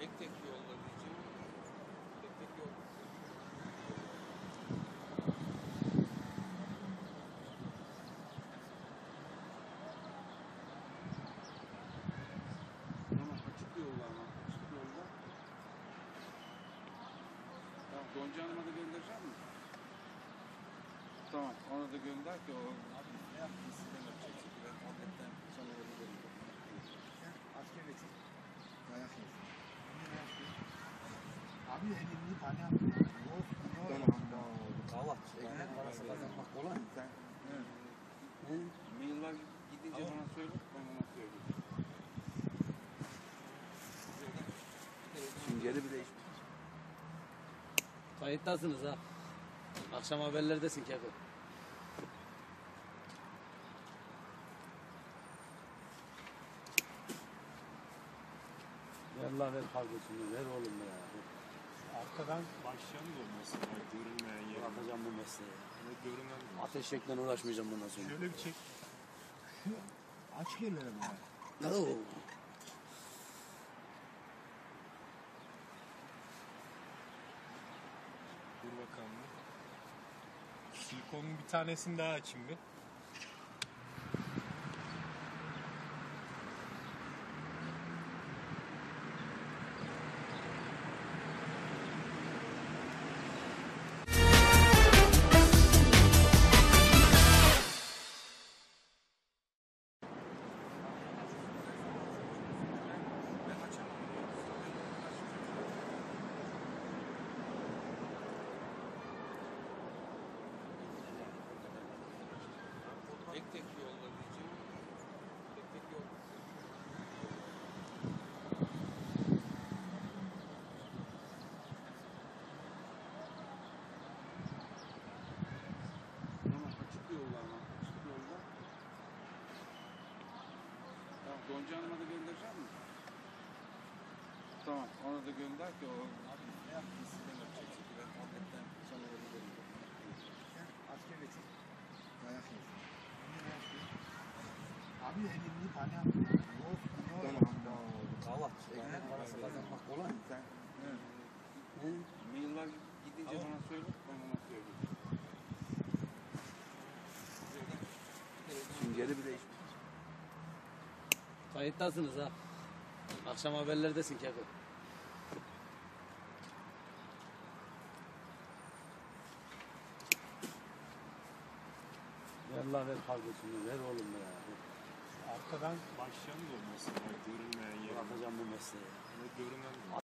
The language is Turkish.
Tek tek yolla diyeceğim. Tek tek yolla. Tamam açık. Tamam Gonca Hanım'a da göndereceğim mi? Tamam ona da gönder ki o mailler gidince bana söyle, ben ona söyleyeyim. Süngeri bile Kayıttasınız ha. Akşam haberlerdesin Keko. La ver kardeşim ver oğlum ya. Arkadan başlayan da olması var. Görünmeyen yer. Bırakacağım bu mesleği. Ve görünen de. Ateşekle uğraşmayacağım bundan sonra. Şöyle bir çek. Aç yerlere bak. Oo. Dur bakalım. Silikonun bir tanesini daha açayım bir. Tek yolla diyeceğim. Tek tek yol. Gonca Hanım'a da göndereceğim mi? Tamam ona da gönder ki o... Abi ne yaptın Abi tane yaptın. Yok. Yok. Allah. Ekmek parası kazanmak kolay mı? Sen Evet. Mailler gidince Tamam. bana söyle, ben ona söyleyeyim. Süngeri bile Kayıttasınız ha. Akşam haberlerdesin Keko. La ver kardeşim ver oğlum ya. Arkadan başlayan da olması var. Görünmeyen yer. Bırakacağım bu mesleği. Ve görünen.